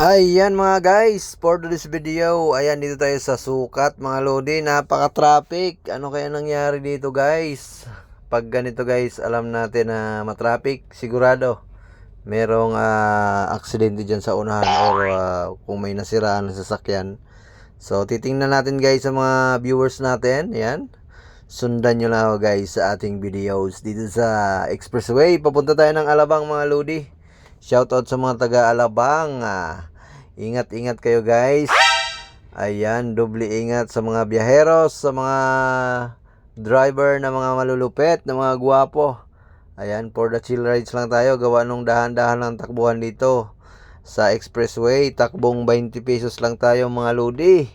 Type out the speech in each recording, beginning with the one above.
Ayan mga guys, for this video, ayan dito tayo sa sukat mga lodi, napaka-traffic. Ano kaya nangyari dito guys? Pag ganito guys, alam natin na matraffic, sigurado merong ah, aksidente dyan sa unahan or ah, kung may nasiraan na sasakyan. So titingnan natin guys sa mga viewers natin, ayan. Sundan nyo lang ako guys sa ating videos dito sa expressway. Papunta tayo ng Alabang mga lodi. Shoutout sa mga taga Alabang. Ah, ingat-ingat kayo guys. Ayan, doble ingat sa mga biyaheros, sa mga driver na mga malulupet, na mga guwapo. Ayan, for the chill rides lang tayo. Gawa nung dahan-dahan lang takbuhan dito. Sa expressway, takbong 20 pesos lang tayo mga lodi.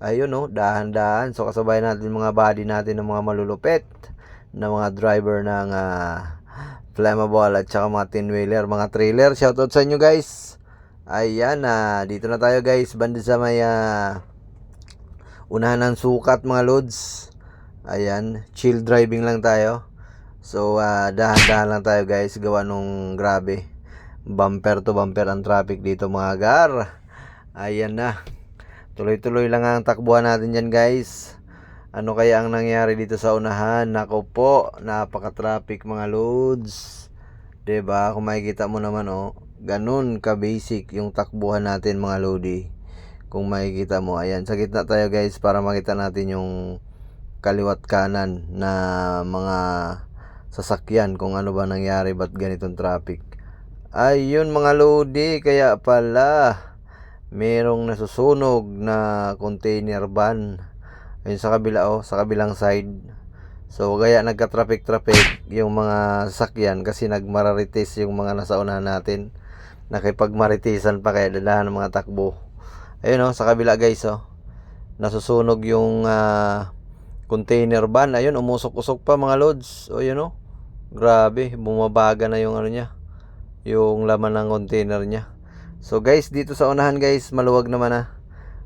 Ayun no, dahan-dahan. So kasabay natin mga body natin ng mga malulupet na mga driver ng ah, flammable at saka mga tin-wheeler, mga trailer. Shoutout sa inyo guys. Ayan na, dito na tayo guys. Banda sa may ah, unahan ng sukat mga loads. Ayan, chill driving lang tayo. So ah, dahan-dahan lang tayo guys. Gawa nung grabe. Bumper to bumper ang traffic dito mga gar. Ayan na. Tuloy-tuloy lang ang takbuhan natin dyan guys. Ano kaya ang nangyari dito sa unahan? Nako po, napaka-traffic mga loads. 'Di ba? Kung makikita mo naman oh, ganun ka-basic yung takbuhan natin mga lodi. Kung makikita mo, ayan, sa gitna tayo guys para makita natin yung kaliwat kanan na mga sasakyan kung ano ba nangyari ba't ganitong traffic. Ayun mga lodi, kaya pala merong nasusunog na container van ayun sa kabila oh sa kabilang side so kaya nagka-traffic-traffic yung mga sasakyan kasi nagmararites yung mga nasa unahan natin nakipagmaritisan pa kaya dadahan ng mga takbo. Ayun oh sa kabila guys oh. Nasusunog yung ah, container van. Ayun umusok-usok pa mga loads oh yun oh. Grabe bumabaga na yung ano niya yung laman ng container niya. So guys, dito sa unahan guys, maluwag naman ah.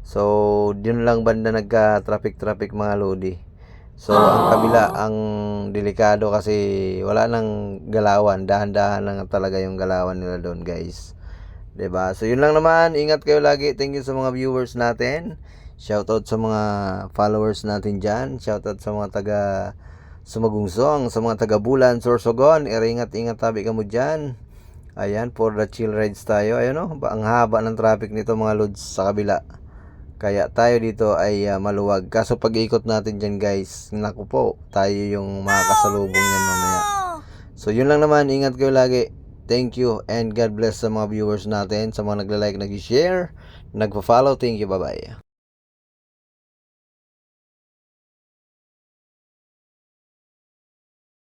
So, yun lang banda nagka-traffic-traffic mga lodi. So, ang kabila, ang delikado kasi wala nang galawan. Dahan-dahan lang talaga yung galawan nila doon guys. 'Di ba So, yun lang naman. Ingat kayo lagi. Thank you sa mga viewers natin. Shoutout sa mga followers natin dyan. Shoutout sa mga taga Sumagungsong, sa mga taga Bulan, Sorsogon. Ingat-ingat tabi ka mo dyan. Ayan, for the chill rides tayo. Ayan o, ang haba ng traffic nito mga loads sa kabila. Kaya tayo dito ay ah, maluwag. Kaso pag ikot natin dyan guys, naku po, tayo yung makakasalubong yan mamaya. So yun lang naman, ingat kayo lagi. Thank you and God bless sa mga viewers natin, sa mga nagla-like, nag-share, nagpa-follow. Thank you, bye-bye.